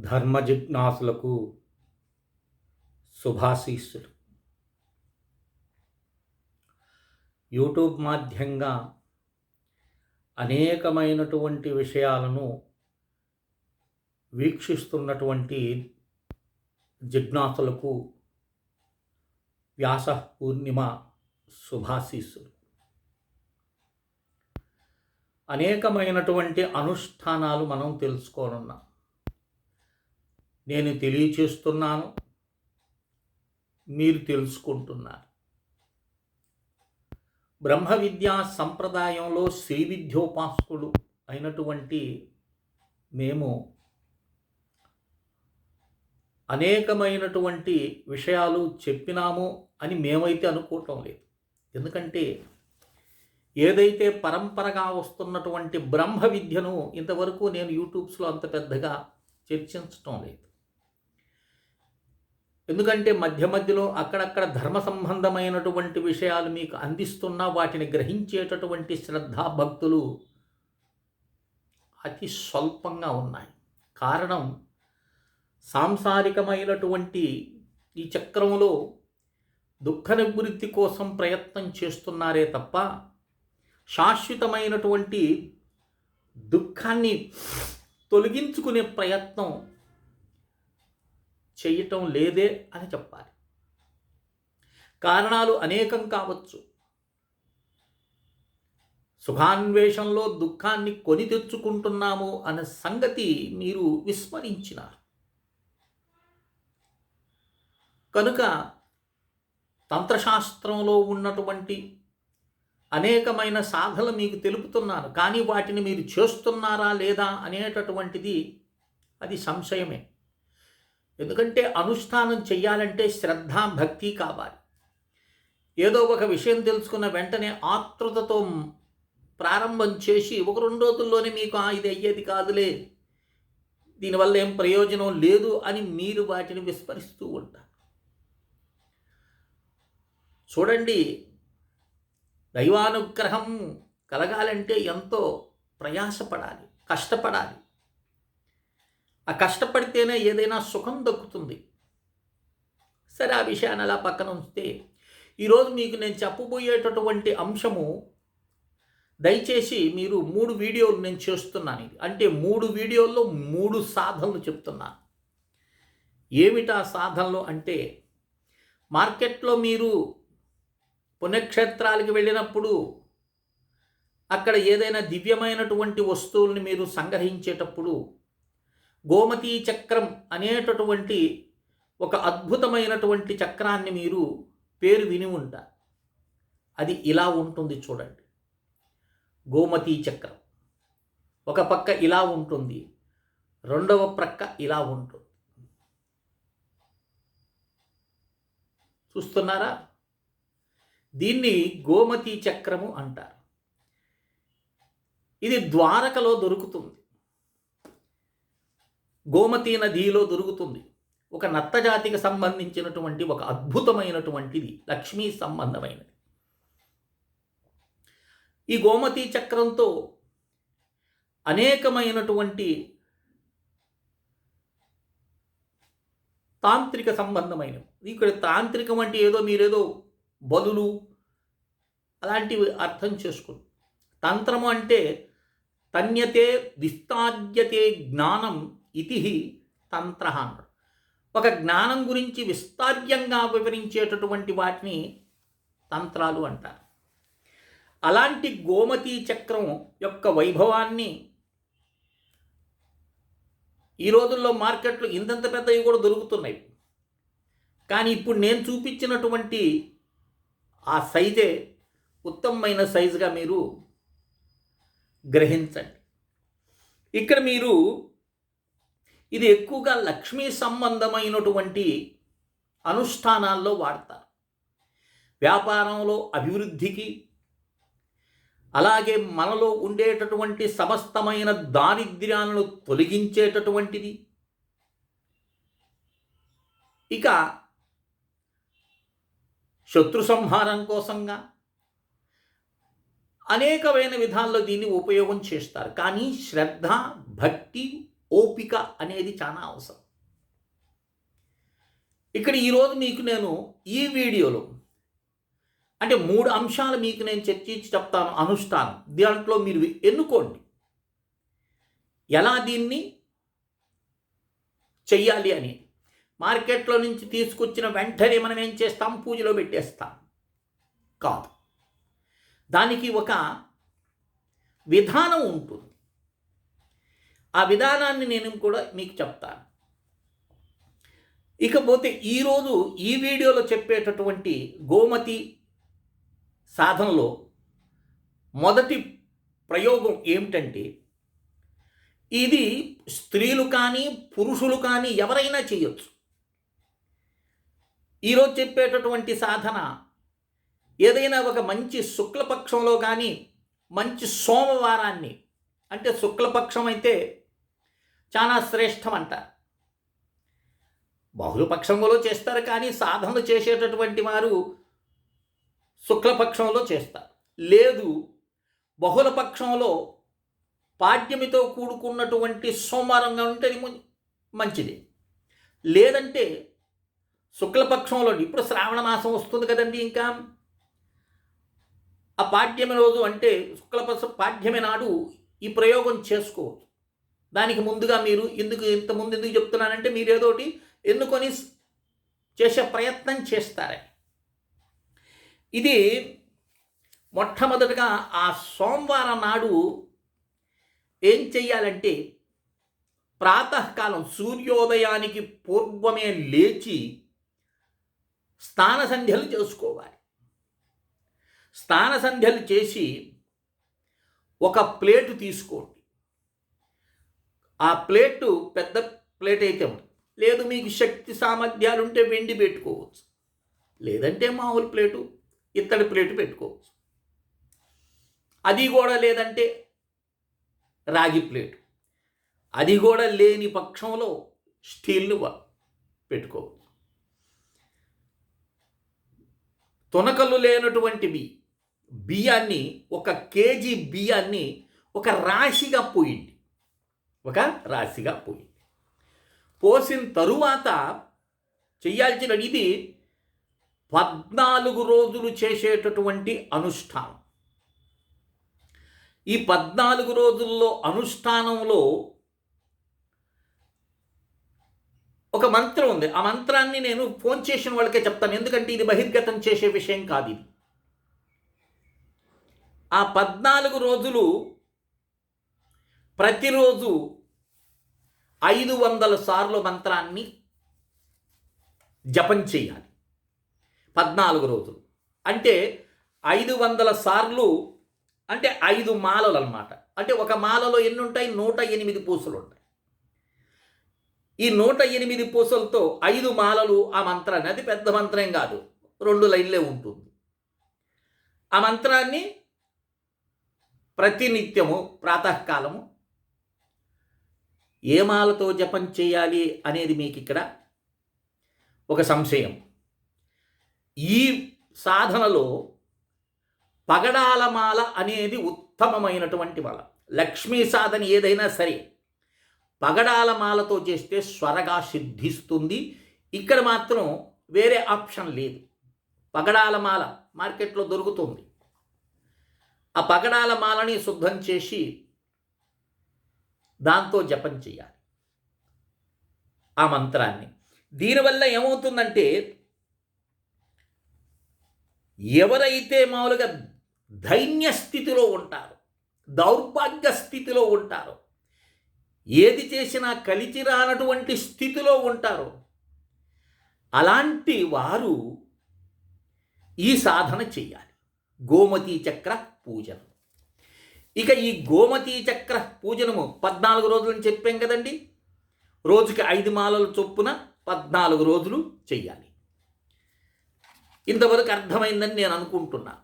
ధర్మ జిజ్ఞాసులకు శుభాశీస్సులు. యూట్యూబ్ మాధ్యంగా అనేకమైనటువంటి విషయాలను వీక్షిస్తున్నటువంటి జిజ్ఞాసులకు వ్యాస పూర్ణిమ శుభాశీస్సులు. అనేకమైనటువంటి అనుష్ఠానాలు మనం తెలుసుకోనున్నాం. నేను తెలియచేస్తున్నాను. మీరు తెలుసుకుంటున్నారు. బ్రహ్మ విద్యా సంప్రదాయంలో శ్రీ విద్యోపాసకులు అయినటువంటి మేము అనేకమైనటువంటి విషయాలు చెప్పినాము అని మేమైతే అనుకోవటం లేదు. ఎందుకంటే ఏదైతే పరంపరగా వస్తున్నటువంటి బ్రహ్మ విద్యను ఇంతవరకు నేను యూట్యూబ్స్లో అంత పెద్దగా చర్చించటం లేదు. ఎందుకంటే మధ్య మధ్యలో అక్కడక్కడ ధర్మ సంబంధమైనటువంటి విషయాలు మీకు అందిస్తున్నా వాటిని గ్రహించేటటువంటి శ్రద్ధాభక్తులు అతి స్వల్పంగా ఉన్నాయి. కారణం సాంసారికమైనటువంటి ఈ చక్రంలో దుఃఖ నివృత్తి కోసం ప్రయత్నం చేస్తున్నారే తప్ప శాశ్వతమైనటువంటి దుఃఖాన్ని తొలగించుకునే ప్రయత్నం చేయటం లేదే అని చెప్పాలి. కారణాలు అనేకం కావచ్చు. సుఖాన్వేషంలో దుఃఖాన్ని కొని తెచ్చుకుంటున్నాము అనే సంగతి మీరు విస్మరించినారు. కనుక తంత్రశాస్త్రంలో ఉన్నటువంటి అనేకమైన సాధనలు మీకు తెలుపుతున్నాను. కానీ వాటిని మీరు చేస్తున్నారా లేదా అనేటటువంటిది అది సంశయమే. ఎందుకంటే అనుష్ఠానం చెయ్యాలంటే శ్రద్ధ భక్తి కావాలి. ఏదో ఒక విషయం తెలుసుకున్న వెంటనే ఆతృతతో ప్రారంభం చేసి ఒక రెండు రోజుల్లోనే మీకు ఇది అయ్యేది కాదులే. దీనివల్ల ఏం ప్రయోజనం లేదు అని మీరు వాటిని విస్మరిస్తూ ఉంటారు. చూడండి దైవానుగ్రహం కలగాలంటే ఎంతో ప్రయాసపడాలి కష్టపడాలి. ఆ కష్టపడితేనే ఏదైనా సుఖం దక్కుతుంది. సరే ఆ విషయాన్ని అలా పక్కన ఉంచితే ఈరోజు మీకు నేను చెప్పబోయేటటువంటి అంశము దయచేసి మీరు మూడు వీడియోలు నేను చేస్తున్నాను ఇది. అంటే మూడు వీడియోల్లో మూడు సాధనలు చెప్తున్నాను. ఏమిటా సాధనలు అంటే మార్కెట్లో మీరు పుణ్యక్షేత్రాలకు వెళ్ళినప్పుడు అక్కడ ఏదైనా దివ్యమైనటువంటి వస్తువుల్ని మీరు సంగ్రహించేటప్పుడు గోమతీ చక్రం అనేటటువంటి ఒక అద్భుతమైనటువంటి చక్రాన్ని మీరు పేరు విని ఉంటారు అది ఇలా ఉంటుంది చూడండి. గోమతీ చక్రం. ఒక పక్క ఇలా ఉంటుంది. రెండవ ప్రక్క ఇలా ఉంటుంది. చూస్తున్నారా? దీన్ని గోమతి చక్రము అంటారు. ఇది ద్వారకలో దొరుకుతుంది. గోమతి నదిలో దొరుకుతుంది. ఒక నత్తజాతికి సంబంధించినటువంటి ఒక అద్భుతమైనటువంటిది లక్ష్మీ సంబంధమైనది. ఈ గోమతి చక్రంతో అనేకమైనటువంటి తాంత్రిక సంబంధమైనవి. ఇక్కడ తాంత్రికం అంటే ఏదో మీరేదో బలులు అలాంటివి అర్థం చేసుకోండి తంత్రము అంటే తన్యతే విస్తార్యతే జ్ఞానం ఇది తంత్ర అన్నాడు ఒక జ్ఞానం గురించి విస్తార్యంగా వివరించేటటువంటి వాటిని తంత్రాలు అంటారు. అలాంటి గోమతీ చక్రం యొక్క వైభవాన్ని ఈ రోజుల్లో మార్కెట్లో ఇంతంత పెద్దవి కూడా దొరుకుతున్నాయి. కానీ ఇప్పుడు నేను చూపించినటువంటి ఆ సైజే ఉత్తమమైన సైజుగా మీరు గ్రహించండి. ఇక్కడ మీరు ఇది ఎక్కువగా లక్ష్మీ సంబంధమైనటువంటి అనుష్ఠానాల్లో వాడతారు. వ్యాపారంలో అభివృద్ధికి అలాగే మనలో ఉండేటటువంటి సమస్తమైన దారిద్ర్యాలను తొలగించేటటువంటిది. ఇక శత్రు సంహారం కోసంగా అనేకమైన విధాల్లో దీన్ని ఉపయోగం చేస్తారు. కానీ శ్రద్ధ భక్తి ఓపిక అనేది చాలా అవసరం. ఇక్కడ ఈరోజు మీకు నేను ఈ వీడియోలో అంటే మూడు అంశాలు మీకు నేను చర్చించి చెప్తాను అనుష్ఠానం. దాంట్లో మీరు ఎన్నుకోండి. ఎలా దీన్ని చెయ్యాలి అని. మార్కెట్లో నుంచి తీసుకొచ్చిన వెంటనే మనం ఏం చేస్తాం? పూజలో పెట్టేస్తాం. కాదు. దానికి ఒక విధానం ఉంటుంది. ఆ విధానాన్ని నేను కూడా మీకు చెప్తాను. ఇకపోతే ఈరోజు ఈ వీడియోలో చెప్పేటటువంటి గోమతి సాధనలో మొదటి ప్రయోగం ఏమిటంటే ఇది స్త్రీలు కానీ పురుషులు కానీ ఎవరైనా చేయొచ్చు. ఈరోజు చెప్పేటటువంటి సాధన ఏదైనా ఒక మంచి శుక్లపక్షంలో కానీ మంచి సోమవారాన్ని అంటే శుక్లపక్షం అయితే చాలా శ్రేష్టం అంటారు బహుళపక్షంలో చేస్తారు కానీ సాధనలు చేసేటటువంటి వారు శుక్లపక్షంలో చేస్తారు. లేదు బహుళపక్షంలో పాడ్యమితో కూడుకున్నటువంటి సోమవారంగా ఉంటే అది మంచిది. లేదంటే శుక్లపక్షంలో ఇప్పుడు శ్రావణ మాసం వస్తుంది కదండి ఇంకా. ఆ పాఠ్యమి రోజు అంటే శుక్లపక్ష పాడ్యమి నాడు ఈ ప్రయోగం చేసుకోవచ్చు. దానికి ముందుగా మీరు ఎందుకు ఇంతకుముందు ఎందుకు చెప్తున్నానంటే మీరు ఏదోటి ఎన్నుకొని చేసే ప్రయత్నం చేస్తారని ఇది మొట్టమొదటిగా ఆ సోమవారం నాడు ఏం చెయ్యాలంటే ప్రాతకాలం సూర్యోదయానికి పూర్వమే లేచి స్నాన సంధ్యలు చేసుకోవాలి. స్నాన సంధ్యలు చేసి ఒక ప్లేటు తీసుకోండి. ఆ ప్లేటు పెద్ద ప్లేట్ అయితే ఉంది. లేదు మీకు శక్తి సామర్థ్యాలు ఉంటే వెండి పెట్టుకోవచ్చు. లేదంటే మామూలు ప్లేటు ఇత్తడి ప్లేటు పెట్టుకోవచ్చు. అది కూడా లేదంటే రాగి ప్లేటు. అది కూడా లేని పక్షంలో స్టీల్ను పెట్టుకోవచ్చు. తునకలు లేనటువంటివి బియ్యాన్ని ఒక కేజీ బియ్యాన్ని ఒక రాశిగా పోయింది ఒక రాశిగా పోయింది. పోసిన తరువాత చెయ్యాల్సిన ఇది పద్నాలుగు రోజులు చేసేటటువంటి అనుష్ఠానం. ఈ పద్నాలుగు రోజుల్లో అనుష్ఠానంలో ఒక మంత్రం ఉంది. ఆ మంత్రాన్ని నేను ఫోన్ చేసిన వాళ్ళకే చెప్తాను. ఎందుకంటే ఇది బహిర్గతం చేసే విషయం కాదు ఇది. ఆ పద్నాలుగు రోజులు ప్రతిరోజు ఐదు వందల సార్లు మంత్రాన్ని జపం చేయాలి. పద్నాలుగు రోజులు. అంటే ఐదు వందల సార్లు అంటే ఐదు మాలలు అనమాట అంటే ఒక మాలలో ఎన్ని ఉంటాయి నూట ఎనిమిది పూసలు ఉంటాయి ఈ నూట ఎనిమిది పూసలతో ఐదు మాలలు ఆ మంత్రాన్ని అది పెద్ద మంత్రం కాదు. రెండు లైన్లే ఉంటుంది. ఆ మంత్రాన్ని ప్రతినిత్యము ప్రాతకాలము ఏ మాలతో జపం చేయాలి అనేది మీకు ఇక్కడ ఒక సంశయం. ఈ సాధనలో పగడాల మాల అనేది ఉత్తమమైనటువంటి మాల లక్ష్మీ సాధన ఏదైనా సరే పగడాల మాలతో చేస్తే స్వరగా సిద్ధిస్తుంది. ఇక్కడ మాత్రం వేరే ఆప్షన్ లేదు. పగడాల మాల మార్కెట్లో దొరుకుతుంది. ఆ పగడాల మాలని శుద్ధం చేసి దాంతో జపం చేయాలి. ఆ మంత్రాన్ని. దీనివల్ల ఏమవుతుందంటే ఎవరైతే మామూలుగా దైన్య స్థితిలో ఉంటారో దౌర్భాగ్య స్థితిలో ఉంటారో ఏది చేసినా కలిచి రానటువంటి స్థితిలో ఉంటారో అలాంటి వారు ఈ సాధన చేయాలి. గోమతీ చక్ర పూజను ఇక ఈ గోమతీ చక్ర పూజనము పద్నాలుగు రోజులని చెప్పాం కదండి. రోజుకి ఐదు మాలల చొప్పున పద్నాలుగు రోజులు చెయ్యాలి. ఇంతవరకు అర్థమైందని నేను అనుకుంటున్నా.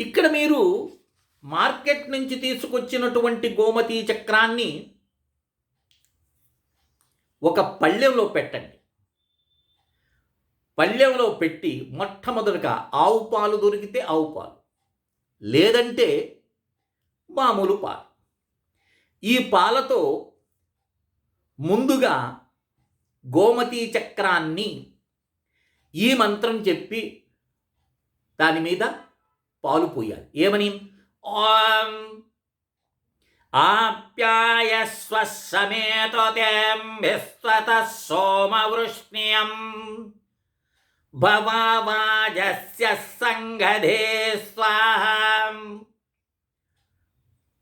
ఇక్కడ మీరు మార్కెట్ నుంచి తీసుకొచ్చినటువంటి గోమతీ చక్రాన్ని ఒక పళ్ళెంలో పెట్టండి. పళ్ళెంలో పెట్టి మొట్టమొదటిగా ఆవు పాలు దొరికితే ఆవు పాలు. లేదంటే మామూలు పాలు. ఈ పాలతో ముందుగా గోమతీ చక్రాన్ని ఈ మంత్రం చెప్పి దాని మీద పాలు పోయాలి. ఏమని? ఓం ఆప్యాయస్వ సమేత సోమవృష్ణ్యం. భవాజస్య సంగధే స్వాహ.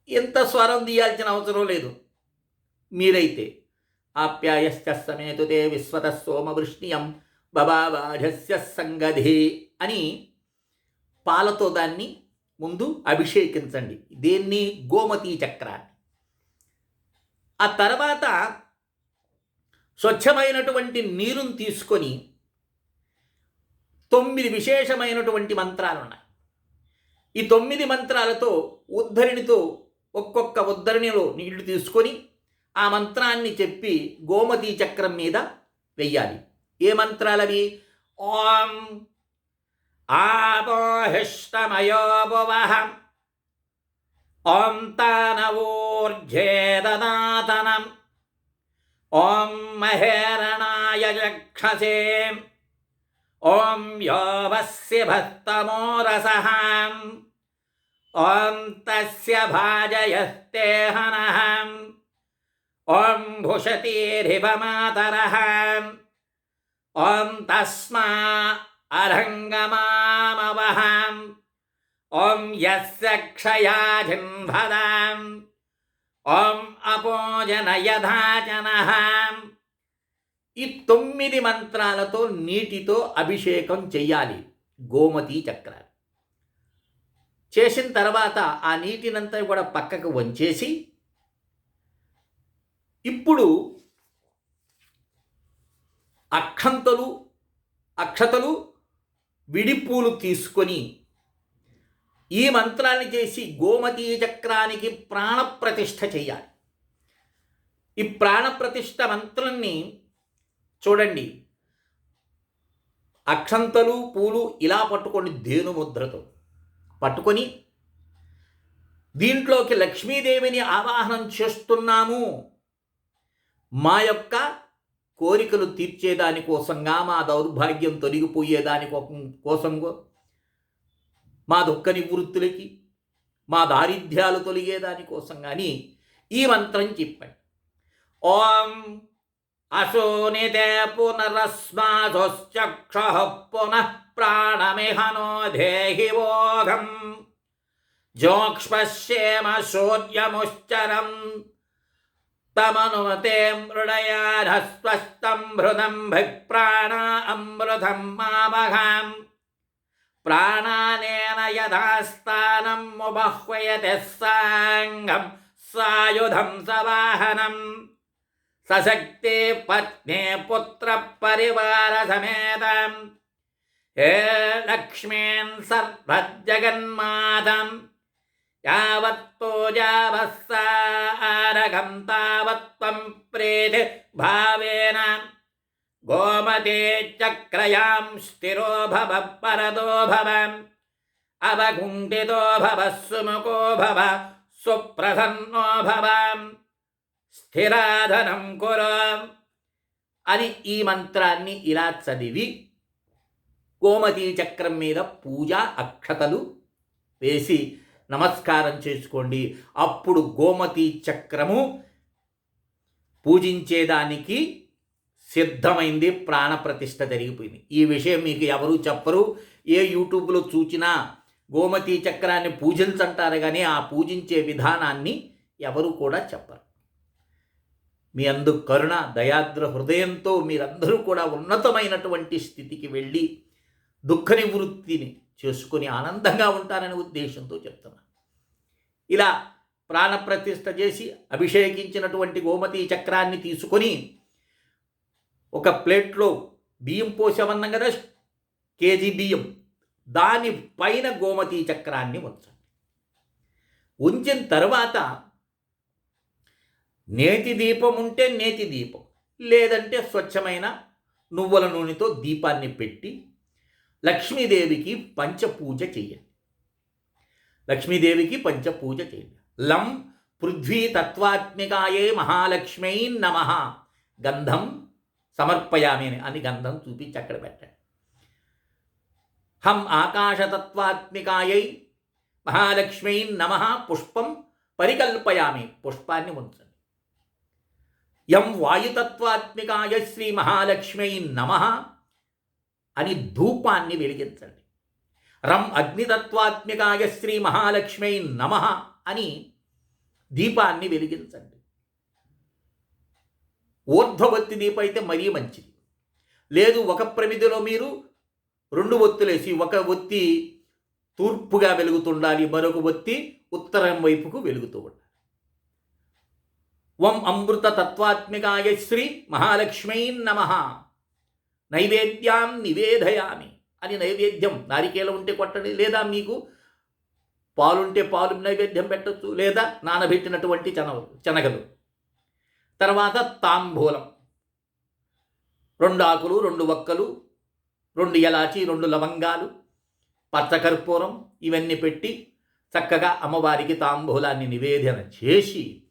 ఇంత స్వరం తీయాల్సిన అవసరం లేదు. మీరైతే ఆప్యాయశ్చ సమేతుతే విశ్వత సోమవృష్ణియం బబావాఢస్య సంగధే అని పాలతో దాన్ని ముందు అభిషేకించండి. దేన్ని? గోమతీ చక్రాన్ని. ఆ తర్వాత స్వచ్ఛమైనటువంటి నీరుని తీసుకొని తొమ్మిది విశేషమైనటువంటి మంత్రాలు ఉన్నాయి ఈ తొమ్మిది మంత్రాలతో ఉద్ధరిణితో ఒక్కొక్క ఉద్ధరణిలో నీళ్ళు తీసుకొని ఆ మంత్రాన్ని చెప్పి గోమతీ చక్రం మీద వెయ్యాలి. ఏ మంత్రాలవి? ఓం ఆపోహిష్టమయో ఓం తానవోర్జేదనాతనం ఓం మహేరణాయ చక్షసేం ॐ यो वस्य भत्तमोरसः ॐ तस्य भाजयस्ते हनः ॐ भुषतीरिभमातरः ॐ तस्मा अरङ्गमामवहम्। ॐ यस्य क्षयाधिं भदाम् ॐ अपोजनयधाचनः ఈ తొమ్మిది మంత్రాలతో నీటితో అభిషేకం చెయ్యాలి. గోమతి చక్రాన్ని చేసిన తర్వాత ఆ నీటినంతా కూడా పక్కకు వంచేసి ఇప్పుడు అక్షంతలు అక్షతలు విడిపూలు తీసుకొని ఈ మంత్రాన్ని చేసి గోమతీ చక్రానికి ప్రాణప్రతిష్ఠ చేయాలి ఈ ప్రాణప్రతిష్ఠ మంత్రాన్ని చూడండి. అక్షంతలు పూలు ఇలా పట్టుకొని దేను ముద్రతో పట్టుకొని దీంట్లోకి లక్ష్మీదేవిని ఆవాహనం చేస్తున్నాము. మా యొక్క కోరికలు తీర్చేదాని కోసంగా మా దౌర్భాగ్యం తొలగిపోయేదాని కోసం మా దుఃఖ నివృత్తులకి మా దారిద్ర్యాలు తొలగేదాని కోసం కానీ ఈ మంత్రం చెప్పండి. ఓం అశోనితే పునరస్మాచక్ష పునః ప్రాణమిహనో దేహి బోధం జోక్ష్మశ్యేమ శోర్యముశ్చరం తమనుమతే మృడయాధస్వస్తం భృదం భిప్రాణ అమృతం మామహాం ప్రాణానేన యథాస్థానం ముబహ్వయతి సాంగం సాయుధం సవాహనం. सशक्ति पत्नी पुत्र परिवार समेत हे लक्ष्मी सर्वजगन्माधम् यावत्तो जावः तावत्त्वं प्रेधि भावेन। गोमते चक्रयां स्थिरो भव परदो भव। अवगुण्डितो भव सुमुको भव। सुप्रसन्नो भव। స్థిరాధనం కురు. అని ఈ మంత్రాన్ని ఇలా చదివి గోమతీ చక్రం మీద పూజ అక్షతలు వేసి నమస్కారం చేసుకోండి. అప్పుడు గోమతీ చక్రము పూజించేదానికి సిద్ధమైంది ప్రాణప్రతిష్ఠ జరిగిపోయింది. ఈ విషయం మీకు ఎవరు చెప్పరు. ఏ యూట్యూబ్లో చూచినా గోమతీ చక్రాన్ని పూజించంటారు కానీ ఆ పూజించే విధానాన్ని ఎవరు కూడా చెప్పరు. మీ అందు కరుణ దయాద్ర హృదయంతో మీరందరూ కూడా ఉన్నతమైనటువంటి స్థితికి వెళ్ళి దుఃఖ నివృత్తిని చేసుకొని ఆనందంగా ఉంటారనే ఉద్దేశంతో చెప్తున్నా. ఇలా ప్రాణప్రతిష్ఠ చేసి అభిషేకించినటువంటి గోమతి చక్రాన్ని తీసుకొని ఒక ప్లేట్లో బియ్యం పోసామన్నాం కదా కేజీ బియ్యం. దాని పైన గోమతి చక్రాన్ని ఉంచండి. ఉంచిన తర్వాత నేతి దీపం ఉంటే నేతి దీపం లేదంటే స్వచ్ఛమైన నువ్వుల నూనెతో దీపాన్ని పెట్టి లక్ష్మీదేవికి పంచపూజ చెయ్యండి లక్ష్మీదేవికి పంచపూజ చేయండి. లం పృథ్వీ తత్వాత్మికాయే మహాలక్ష్మై నమ. గంధం సమర్పయామి అని గంధం చూపించి అక్కడ పెట్టండి. హం ఆకాశతత్వాత్మికాయై మహాలక్ష్మై నమ. పుష్పం పరికల్పయామి. పుష్పాన్ని ఉంచండి. యం వాయుతత్వాత్మికాయ శ్రీ మహాలక్ష్మై నమ అని ధూపాన్ని వెలిగించండి. రం అగ్నితత్వాత్మికాయ శ్రీ మహాలక్ష్మై నమ అని దీపాన్ని వెలిగించండి. ఊర్ధ్వవత్తి దీపం అయితే మరీ మంచిది. లేదు ఒక ప్రమిదిలో మీరు రెండు ఒత్తులేసి ఒక ఒత్తి తూర్పుగా వెలుగుతుండాలి మరొక ఒత్తి ఉత్తరం వైపుకు వెలుగుతూ ఉండాలి. ఓం అమృత తత్వాత్మికాయ శ్రీ మహాలక్ష్మీ నమ. నైవేద్యాం నివేదయామి. అని నైవేద్యం. నారికేలం ఉంటే కొట్టండి. లేదా మీకు పాలుంటే పాలు నైవేద్యం పెట్టచ్చు. లేదా నానబెట్టినటువంటి చెనగలు చెనగలు. తర్వాత తాంబూలం. రెండు ఆకులు రెండు వక్కలు రెండు ఎలాచి రెండు లవంగాలు పచ్చకర్పూరం ఇవన్నీ పెట్టి చక్కగా అమ్మవారికి తాంబూలాన్ని నివేదన చేసి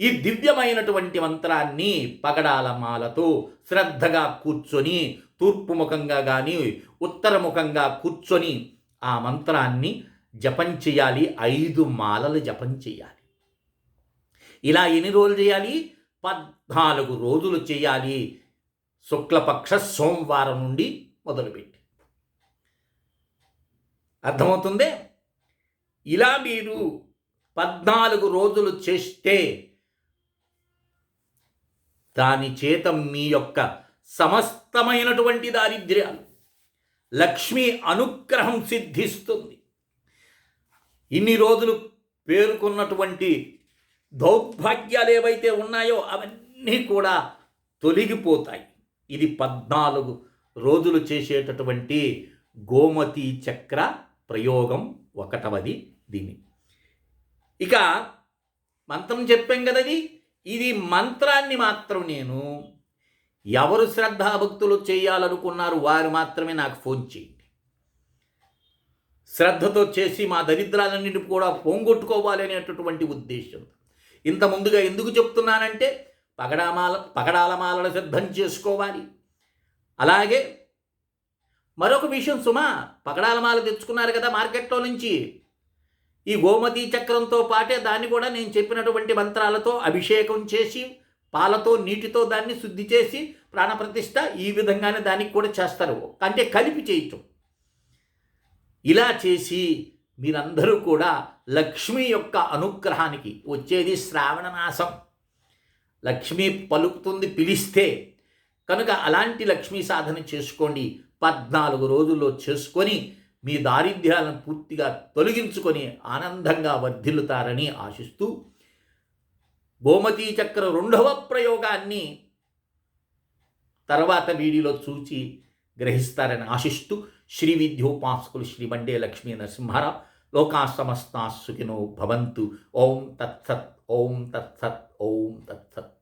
ఈ దివ్యమైనటువంటి మంత్రాన్ని పగడాల మాలతో శ్రద్ధగా కూర్చొని తూర్పు ముఖంగా కానీ ఉత్తరముఖంగా కూర్చొని ఆ మంత్రాన్ని జపం చేయాలి. ఐదు మాలలు జపం చేయాలి. ఇలా ఎన్ని రోజులు చేయాలి? పద్నాలుగు రోజులు చేయాలి. శుక్లపక్ష సోమవారం నుండి మొదలుపెట్టి. అర్థమవుతుందే? ఇలా మీరు పద్నాలుగు రోజులు చేస్తే దాని చేత మీ యొక్క సమస్తమైనటువంటి దారిద్ర్యాలు లక్ష్మి అనుగ్రహం సిద్ధిస్తుంది. ఇన్ని రోజులు పేరుకున్నటువంటి దౌర్భాగ్యాలు ఏవైతే ఉన్నాయో అవన్నీ కూడా తొలగిపోతాయి. ఇది పద్నాలుగు రోజులు చేసేటటువంటి గోమతి చక్ర ప్రయోగం ఒకటవది దీని. ఇక మంత్రం చెప్పాం కదా ఇది ఇది మంత్రాన్ని మాత్రం నేను ఎవరు శ్రద్ధాభక్తులు చేయాలనుకున్నారు వారు మాత్రమే నాకు ఫోన్ చేయండి. శ్రద్ధతో చేసి మా దరిద్రాలన్నింటి కూడా పోంగొట్టుకోవాలి అనేటటువంటి ఉద్దేశం. ఇంత ముందుగా ఎందుకు చెప్తున్నానంటే పగడామాల పగడాలమాలను సిద్ధం చేసుకోవాలి. అలాగే మరొక విషయం సుమా పగడాలమాల తెచ్చుకున్నారు కదా మార్కెట్లో నుంచి. ఈ గోమతి చక్రంతో పాటే దాన్ని కూడా నేను చెప్పినటువంటి మంత్రాలతో అభిషేకం చేసి పాలతో నీటితో దాన్ని శుద్ధి చేసి ప్రాణప్రతిష్ఠ ఈ విధంగానే దానికి కూడా చేస్తారు. అంటే కలిపి చేయొచ్చు ఇలా చేసి మీరందరూ కూడా లక్ష్మి యొక్క అనుగ్రహానికి వచ్చేది శ్రావణ మాసం. లక్ష్మి పలుకుతుంది పిలిస్తే. కనుక అలాంటి లక్ష్మీ సాధన చేసుకోండి. పద్నాలుగు రోజుల్లో చేసుకొని మీ దారిద్ర్యాలను పూర్తిగా తొలగించుకొని ఆనందంగా వర్ధిల్లుతారని ఆశిస్తూ గోమతీ చక్ర రెండవ ప్రయోగాన్ని తర్వాత వీడియోలో చూచి గ్రహిస్తారని ఆశిస్తూ శ్రీ విద్యోపాసకులు శ్రీ బండే లక్ష్మీ నరసింహారావు లోకా సమస్తా సుఖినో భవంతు. ఓం తత్సత్ ఓం తత్సత్ ఓం తత్సత్.